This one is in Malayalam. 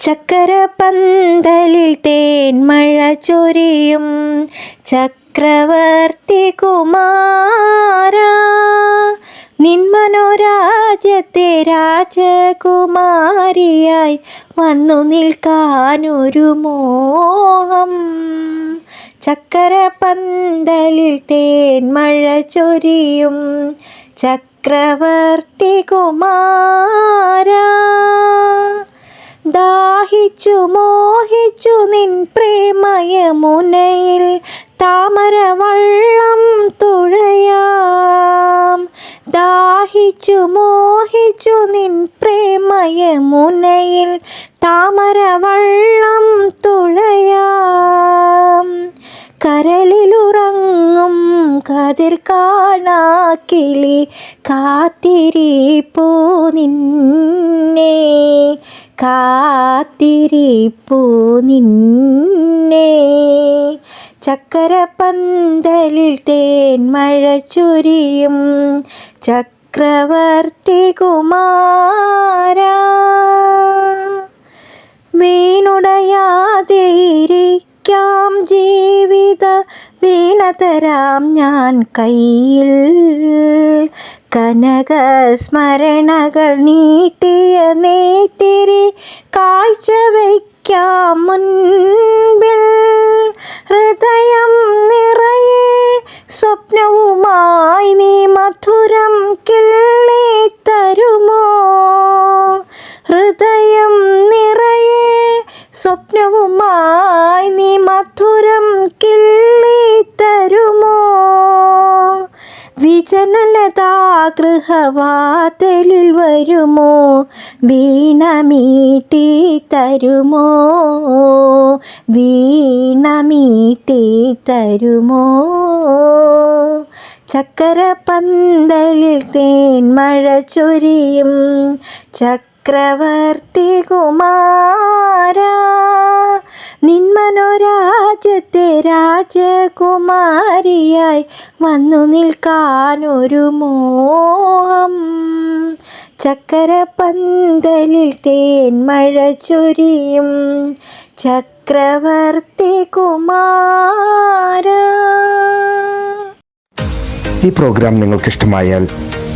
ചക്കര പന്തലിൽ തേൻമഴ ചൊരിയും ചക്രവർത്തി കുമാര. നിന്മനോരാജ്യത്തെ രാജകുമാരിയായി വന്നു നിൽക്കാനൊരു മോഹം. ചക്കര പന്തലിൽ തേൻമഴ ചൊരിയും ചക്രവർത്തി കുമാര. ദാഹിച്ചു മോഹിച്ചു നിൻ പ്രേമയമുനയിൽ താമരവള്ളം തുഴയാം. ദാഹിച്ചു മോഹിച്ചു നിൻ പ്രേമയമുനയിൽ താമരവള്ളം തുഴയാം. കരളിലുറങ്ങും കതിർ കാണാക്കിളി കാത്തിരിപ്പൂ നിന്നെ. കാത്തിരിപ്പൂ നിന്നെ. ചക്കര പന്തലിൽ തേൻമഴ ചൊരിയും. ചക്രവർത്തി കുമാര. വീണതരാം ഞാൻ കയ്യിൽ. കനക സ്മരണകൾ നീട്ടിയ നെയ്ത്തിരി കാഴ്ച വയ്ക്കാം മുൻപിൽ. ഹൃദയം നിറയെ സ്വപ്നവുമായി നീ മധുരം കിള്ളി തരുമോ? കിള്ളി തരുമോ? വിജനലതാ ഗൃഹവാതലിൽ വരുമോ? വീണമീട്ടി തരുമോ? വീണമീട്ടി തരുമോ? ചക്കര പന്തലിൽ തേൻ മഴ ചൊരിയും ചക്രവർത്തി കുമാര നിന്മനോരാജ്യത്തെ രാജകുമാരിയായി വന്നു നിൽക്കാനൊരു മോഹം. ചക്കര പന്തലിൽ തേൻമഴ ചൊരിയും. ചക്രവർത്തി കുമാര. ഈ പ്രോഗ്രാം നിങ്ങൾക്ക് ഇഷ്ടമായാൽ